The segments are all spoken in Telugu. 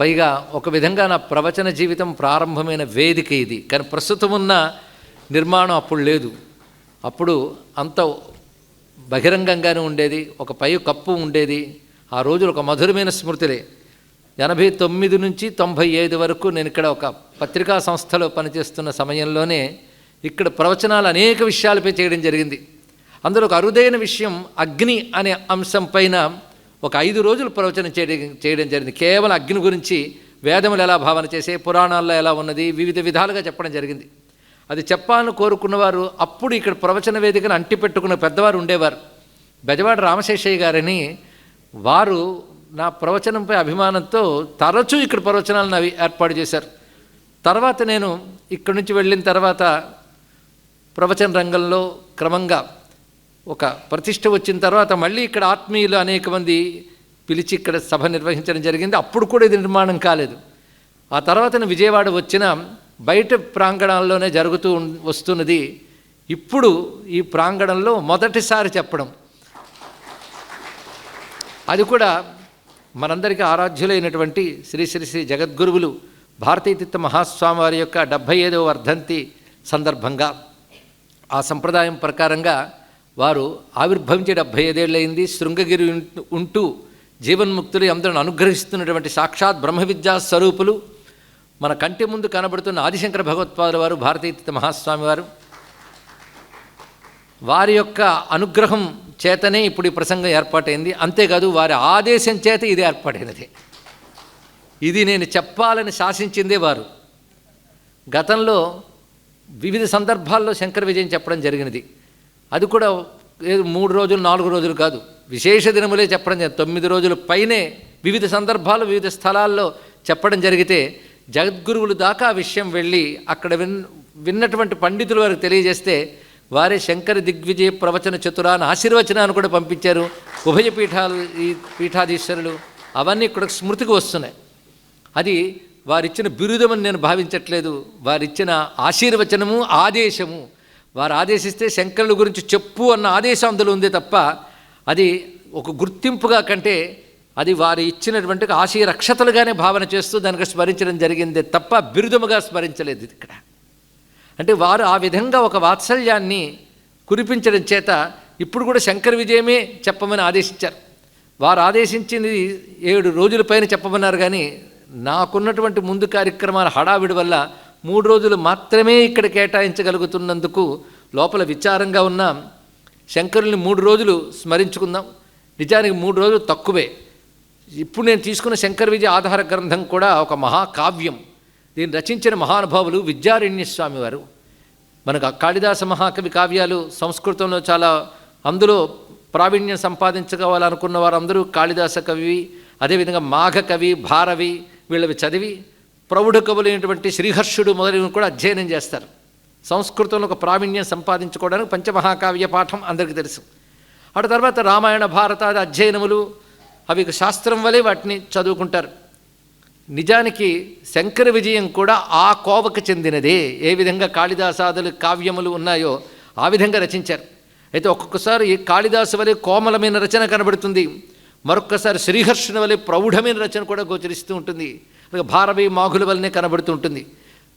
పైగా ఒక విధంగా నా ప్రవచన జీవితం ప్రారంభమైన వేదిక ఇది. కానీ ప్రస్తుతం ఉన్న నిర్మాణం అప్పుడు లేదు. అప్పుడు అంత బహిరంగంగానే ఉండేది. ఒక పై కప్పు ఉండేది. ఆ రోజులు ఒక మధురమైన స్మృతిలే. ఎనభై తొమ్మిది నుంచి తొంభై ఐదు వరకు నేను ఇక్కడ ఒక పత్రికా సంస్థలో పనిచేస్తున్న సమయంలోనే ఇక్కడ ప్రవచనాలు అనేక విషయాలపై చేయడం జరిగింది. అందులో ఒక అరుదైన విషయం అగ్ని అనే అంశం పైన ఒక ఐదు రోజులు ప్రవచనం చేయడం చేయడం జరిగింది. కేవలం అగ్ని గురించి వేదములు ఎలా భావన చేసే పురాణాల్లో ఎలా ఉన్నది వివిధ విధాలుగా చెప్పడం జరిగింది. అది చెప్పాలని కోరుకున్నవారు అప్పుడు ఇక్కడ ప్రవచన వేదికను అంటిపెట్టుకున్న పెద్దవారు ఉండేవారు. బెజవాడ రామశేషయ్య గారని వారు నా ప్రవచనంపై అభిమానంతో తరచూ ఇక్కడ ప్రవచనాలను అవి ఏర్పాటు చేశారు. తర్వాత నేను ఇక్కడి నుంచి వెళ్ళిన తర్వాత ప్రవచన రంగంలో క్రమంగా ఒక ప్రతిష్ట వచ్చిన తర్వాత మళ్ళీ ఇక్కడ ఆత్మీయులు అనేక మంది పిలిచి ఇక్కడ సభ నిర్వహించడం జరిగింది. అప్పుడు కూడా ఇది నిర్మాణం కాలేదు. ఆ తర్వాత విజయవాడ వచ్చిన బయట ప్రాంగణాల్లోనే జరుగుతూ వస్తున్నది. ఇప్పుడు ఈ ప్రాంగణంలో మొదటిసారి చెప్పడం. అది కూడా మనందరికీ ఆరాధ్యులైనటువంటి శ్రీ శ్రీ శ్రీ జగద్గురువులు భారతీతీర్థ మహాస్వామి వారి యొక్క డెబ్భై ఐదవ వర్ధంతి సందర్భంగా ఆ సంప్రదాయం ప్రకారంగా వారు ఆవిర్భవించే డెబ్భై ఐదేళ్ళయింది శృంగగిరి ఉంటూ- జీవన్ముక్తులు అందరిని అనుగ్రహిస్తున్నటువంటి సాక్షాత్ బ్రహ్మ విద్యా స్వరూపులు. మన కంటి ముందు కనబడుతున్న ఆదిశంకర భగవత్పాదుల వారు భారతీతీర్థ మహాస్వామి వారు. వారి యొక్క అనుగ్రహం చేతనే ఇప్పుడు ఈ ప్రసంగం ఏర్పాటైంది. అంతేకాదు వారి ఆదేశం చేత ఇది ఏర్పాటైనది. ఇది నేను చెప్పాలని శాసించిందే వారు. గతంలో వివిధ సందర్భాల్లో శంకర విజయం చెప్పడం జరిగినది. అది కూడా ఏదో మూడు రోజులు నాలుగు రోజులు కాదు. విశేష దినములే చెప్పడం జరిగింది తొమ్మిది రోజుల పైనే వివిధ సందర్భాలు వివిధ స్థలాల్లో చెప్పడం జరిగితే జగద్గురువులు దాకా ఆ విషయం వెళ్ళి అక్కడ విన్ విన్నటువంటి పండితులు వారికి తెలియజేస్తే వారే శంకర దిగ్విజయ ప్రవచన చతురాన్ని ఆశీర్వచనాన్ని కూడా పంపించారు. ఉభయ పీఠాలు ఈ పీఠాధీశ్వరులు అవన్నీ ఇక్కడ స్మృతికి వస్తున్నాయి. అది వారిచ్చిన బిరుదమని నేను భావించట్లేదు. వారిచ్చిన ఆశీర్వచనము ఆదేశము వారు ఆదేశిస్తే శంకరుల గురించి చెప్పు అన్న ఆదేశం అందులో ఉంది తప్ప అది ఒక గుర్తింపుగా కంటే అది వారు ఇచ్చినటువంటి ఆశీరక్షతలుగానే భావన చేస్తూ దానికి స్మరించడం జరిగిందే తప్ప బిరుదముగా స్మరించలేదు ఇక్కడ. అంటే వారు ఆ విధంగా ఒక వాత్సల్యాన్ని కురిపించడం చేత ఇప్పుడు కూడా శంకర విజయమే చెప్పమని ఆదేశించారు. వారు ఆదేశించింది ఏడు రోజుల పైన చెప్పమన్నారు కానీ నాకున్నటువంటి ముందు కార్యక్రమాల హడావిడి వల్ల మూడు రోజులు మాత్రమే ఇక్కడ కేటాయించగలుగుతున్నందుకు లోపల విచారంగా ఉన్నాం శంకరుల్ని మూడు రోజులు స్మరించుకుందాం. నిజానికి మూడు రోజులు తక్కువే. ఇప్పుడు నేను తీసుకున్న శంకర విజయ ఆధార గ్రంథం కూడా ఒక మహాకావ్యం. దీన్ని రచించిన మహానుభావులు విద్యారణ్య స్వామి వారు. మనకు కాళిదాస మహాకవి కావ్యాలు సంస్కృతంలో చాలా అందులో ప్రావీణ్యం సంపాదించుకోవాలనుకున్న వారందరూ కాళిదాస కవి అదేవిధంగా మాఘ కవి భారవి వీళ్ళవి చదివి ప్రౌఢ కవులైనటువంటి శ్రీహర్షుడు మొదలైనవి కూడా అధ్యయనం చేస్తారు. సంస్కృతంలో ఒక ప్రావీణ్యం సంపాదించుకోవడానికి పంచమహాకావ్య పాఠం అందరికీ తెలుసు. అటు తర్వాత రామాయణ భారతాది అధ్యయనములు అవి శాస్త్రం వలె వాటిని చదువుకుంటారు. నిజానికి శంకర విజయం కూడా ఆ కోవకు చెందినదే. ఏ విధంగా కాళిదాసాదులు కావ్యములు ఉన్నాయో ఆ విధంగా రచించారు. అయితే ఒక్కొక్కసారి కాళిదాసు వలె కోమలమైన రచన కనబడుతుంది. మరొక్కసారి శ్రీహర్షుని వలె ప్రౌఢమైన రచన కూడా గోచరిస్తూ ఉంటుంది. భారవి మాఘుల వలనే కనబడుతూ ఉంటుంది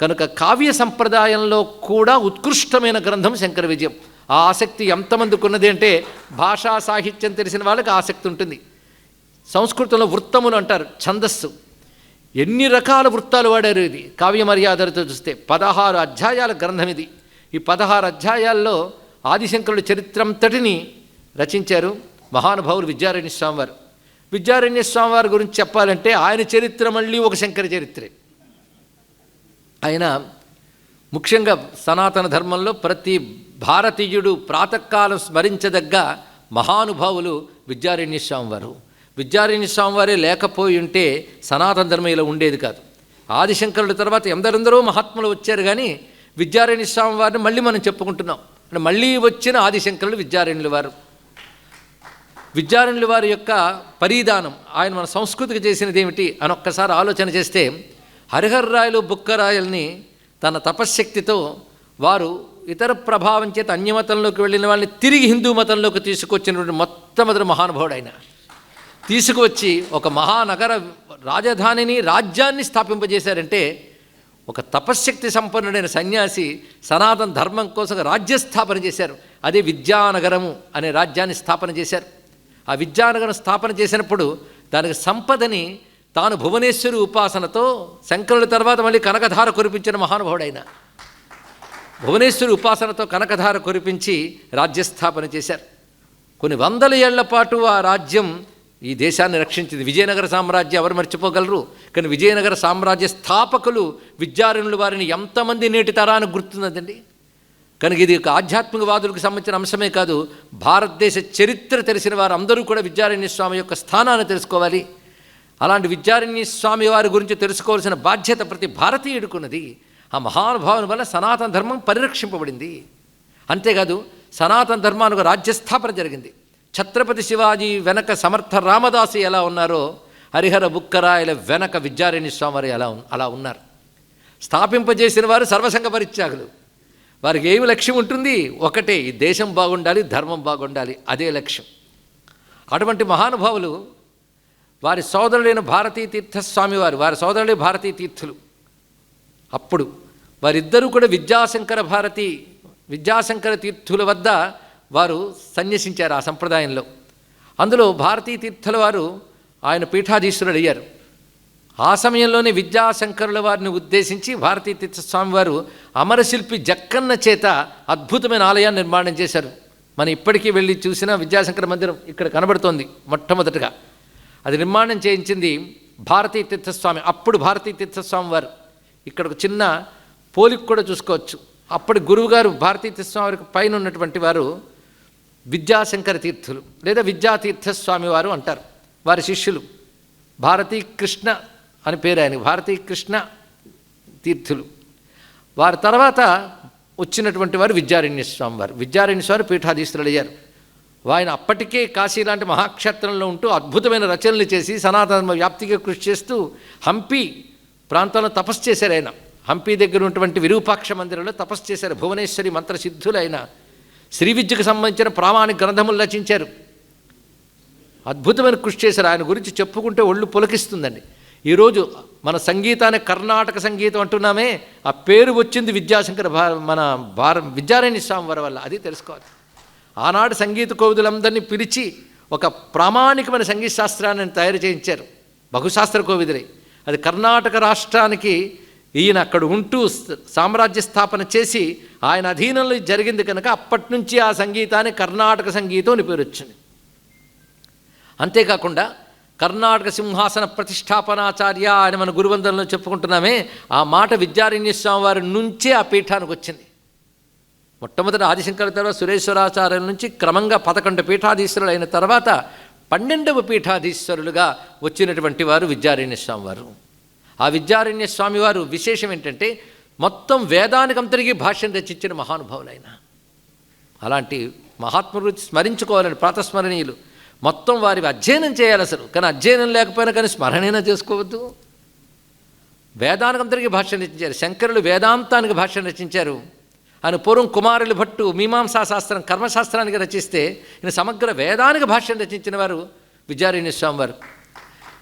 కనుక కావ్య సంప్రదాయంలో కూడా ఉత్కృష్టమైన గ్రంథం శంకర విజయం. ఆ ఆసక్తి ఎంతమందికి ఉన్నది అంటే భాషా సాహిత్యం తెలిసిన వాళ్ళకి ఆసక్తి ఉంటుంది. సంస్కృతంలో వృత్తములు అంటారు ఛందస్సు. ఎన్ని రకాల వృత్తాలు వాడారు ఇది? కావ్య మర్యాదలతో చూస్తే పదహారు అధ్యాయాల గ్రంథం ఇది. ఈ పదహారు అధ్యాయాల్లో ఆదిశంకరుడు చరిత్రంతటిని రచించారు మహానుభావులు విద్యారణ్య స్వామివారు. విద్యారణ్య స్వామి వారి గురించి చెప్పాలంటే ఆయన చరిత్ర మళ్ళీ ఒక శంకర చరిత్రే. ఆయన ముఖ్యంగా సనాతన ధర్మంలో ప్రతి భారతీయుడు ప్రాతకాలం స్మరించదగ్గ మహానుభావులు విద్యారణ్య స్వామివారు విద్యారణ్య స్వామివారే లేకపోయి ఉంటే సనాతన ధర్మం ఇలా ఉండేది కాదు. ఆదిశంకరుల తర్వాత ఎందరెందరో మహాత్ములు వచ్చారు కానీ విద్యారణ్య స్వామి వారిని మళ్ళీ మనం చెప్పుకుంటున్నాం. అంటే మళ్ళీ వచ్చిన ఆదిశంకరులు విద్యారణ్యుల వారు. విద్యారణుల వారి యొక్క పరిధానం ఆయన మన సంస్కృతికి చేసినది ఏమిటి అని ఒక్కసారి ఆలోచన చేస్తే హరిహర్రాయలు బుక్కరాయల్ని తన తపశ్శక్తితో వారు ఇతర ప్రభావం చేత అన్యమతంలోకి వెళ్ళిన వాళ్ళని తిరిగి హిందూ మతంలోకి తీసుకొచ్చినటువంటి మొట్టమొదటి మహానుభావుడు ఆయన. తీసుకువచ్చి ఒక మహానగర రాజధానిని రాజ్యాన్ని స్థాపింపజేశారంటే ఒక తపశ్శక్తి సంపన్నుడైన సన్యాసి సనాతన ధర్మం కోసం రాజ్య స్థాపన చేశారు. అదే విద్యానగరము అనే రాజ్యాన్ని స్థాపన చేశారు. ఆ విద్యానగరం స్థాపన చేసినప్పుడు దానికి సంపదని తాను భువనేశ్వరి ఉపాసనతో శంకరుల తర్వాత మళ్ళీ కనకధార కురిపించిన మహానుభావుడైన. భువనేశ్వరి ఉపాసనతో కనకధార కురిపించి రాజ్యస్థాపన చేశారు. కొన్ని వందల ఏళ్ళ పాటు ఆ రాజ్యం ఈ దేశాన్ని రక్షించింది. విజయనగర సామ్రాజ్యం ఎవరు మర్చిపోగలరు? కానీ విజయనగర సామ్రాజ్య స్థాపకులు విద్యారణులు వారిని ఎంతమంది నేటి తరానికి గుర్తున్నదండి కనుక ఇది ఒక ఆధ్యాత్మికవాదులకు సంబంధించిన అంశమే కాదు భారతదేశ చరిత్ర తెలిసిన వారు అందరూ కూడా విద్యారణ్య స్వామి యొక్క స్థానాన్ని తెలుసుకోవాలి. అలాంటి విద్యారణ్య స్వామి వారి గురించి తెలుసుకోవాల్సిన బాధ్యత ప్రతి భారతీయుడికున్నది. ఆ మహానుభావుని వల్ల సనాతన ధర్మం పరిరక్షింపబడింది. అంతేకాదు సనాతన ధర్మానికి రాజ్యస్థాపన జరిగింది. ఛత్రపతి శివాజీ వెనక సమర్థ రామదాసు ఎలా ఉన్నారో హరిహర బుక్కరాయల వెనక విద్యారణ్య స్వామి వారు ఎలా అలా ఉన్నారు. స్థాపింపజేసిన వారు సర్వసంగ పరిత్యాగులు. వారికి ఏమి లక్ష్యం ఉంటుంది? ఒకటే ఈ దేశం బాగుండాలి ధర్మం బాగుండాలి అదే లక్ష్యం. అటువంటి మహానుభావులు వారి సోదరుడైన భారతీ తీర్థస్వామి వారు వారి సోదరులే భారతీ తీర్థులు. అప్పుడు వారిద్దరూ కూడా విద్యాశంకర భారతి విద్యాశంకర తీర్థుల వద్ద వారు సన్యసించారు ఆ సంప్రదాయంలో. అందులో భారతీ తీర్థుల వారు ఆయన పీఠాధీశ్వరుడు అయ్యారు. ఆ సమయంలోనే విద్యాశంకరుల వారిని ఉద్దేశించి భారతీ తీర్థస్వామి వారు అమరశిల్పి జక్కన్న చేత అద్భుతమైన ఆలయాన్ని నిర్మాణం చేశారు. మనం ఇప్పటికీ వెళ్ళి చూసిన విద్యాశంకర మందిరం ఇక్కడ కనబడుతోంది మొట్టమొదటగా. అది నిర్మాణం చేయించింది భారతీ తీర్థస్వామి అప్పుడు భారతీ తీర్థస్వామి వారు. ఇక్కడ ఒక చిన్న పోలిక కూడా చూసుకోవచ్చు. అప్పటి గురువుగారు భారతీ తీర్థస్వామి వారికి పైన ఉన్నటువంటి వారు విద్యాశంకర తీర్థులు లేదా విద్యాతీర్థస్వామి వారు అంటారు. వారి శిష్యులు భారతీ కృష్ణ అని పేరు ఆయన భారతీకృష్ణ తీర్థులు. వారి తర్వాత వచ్చినటువంటి వారు విద్యారణ్య స్వామి వారు. విద్యారణ్య స్వామి పీఠాధీశ్వరులు అయ్యారు. ఆయన అప్పటికే కాశీ లాంటి మహాక్షేత్రంలో ఉంటూ అద్భుతమైన రచనలు చేసి సనాతన వ్యాప్తిగా కృషి చేస్తూ హంపి ప్రాంతంలో తపస్సు చేశారు ఆయన. హంపి దగ్గర ఉన్నటువంటి విరూపాక్ష మందిరంలో తపస్సు చేశారు. భువనేశ్వరి మంత్రసిద్ధులైన శ్రీ విద్యకు సంబంధించిన ప్రామాణిక గ్రంథములు రచించారు. అద్భుతమైన కృషి చేశారు. ఆయన గురించి చెప్పుకుంటే ఒళ్ళు పులకిస్తుందండి. ఈరోజు మన సంగీతాన్ని కర్ణాటక సంగీతం అంటున్నామే. ఆ పేరు వచ్చింది విద్యాశంకర భా మన భార విద్యారాయణ స్వామి వారి వల్ల. అది తెలుసుకోవాలి. ఆనాడు సంగీత కోవిదులందరినీ పిలిచి ఒక ప్రామాణికమైన సంగీత శాస్త్రాన్ని తయారు చేయించారు. బహుశాస్త్ర కోవిదులే. అది కర్ణాటక రాష్ట్రానికి ఈయన అక్కడ ఉంటూ సామ్రాజ్య స్థాపన చేసి ఆయన అధీనంలో జరిగింది కనుక అప్పటి నుంచి ఆ సంగీతాన్ని కర్ణాటక సంగీతం అని పేరు వచ్చింది అంతేకాకుండా కర్ణాటక సింహాసన ప్రతిష్టాపనాచార్య అని మన గురువందరంలో చెప్పుకుంటున్నామే. ఆ మాట విద్యారణ్యస్వామి వారి నుంచే ఆ పీఠానికి వచ్చింది. మొట్టమొదటి ఆదిశంకర తర్వాత సురేశ్వరాచార్యుల నుంచి క్రమంగా పదకొండు పీఠాధీశ్వరులు అయిన తర్వాత పన్నెండవ పీఠాధీశ్వరులుగా వచ్చినటువంటి వారు విద్యారణ్య స్వామి వారు ఆ విద్యారణ్య స్వామి వారు విశేషం ఏంటంటే మొత్తం వేదానికంతటికీ భాష్యం రచించిన మహానుభావులైన. అలాంటి మహాత్ములు స్మరించుకోవాలని ప్రాతస్మరణీయులు మొత్తం వారి అధ్యయనం చేయాలి అసలు. కానీ అధ్యయనం లేకపోయినా కానీ స్మరణైనా చేసుకోవద్దు. వేదానికంతటికీ భాష్యం రచించారు. శంకరులు వేదాంతానికి భాష్యం రచించారు. ఆయన పూర్వం కుమారులు భట్టు మీమాంసా శాస్త్రం కర్మశాస్త్రానికి రచిస్తే ఈయన సమగ్ర వేదానికి భాష్యం రచించిన వారు విద్యారణ్య స్వామి వారు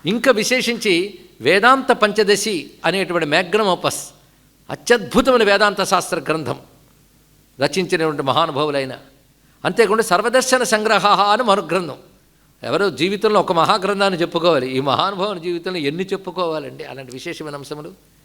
ఇంకా విశేషించి వేదాంత పంచదశి అనేటువంటి మ్యాగ్నమోపస్ అత్యద్భుతమైన వేదాంత శాస్త్ర గ్రంథం రచించినటువంటి మహానుభావులైన. అంతేకాకుండా సర్వదర్శన సంగ్రహ అని మరో గ్రంథం. ఎవరో జీవితంలో ఒక మహాగ్రంథాన్ని చెప్పుకోవాలి? ఈ మహానుభావుని జీవితంలో ఎన్ని చెప్పుకోవాలండి? అలాంటి విశేషమైన అంశములు?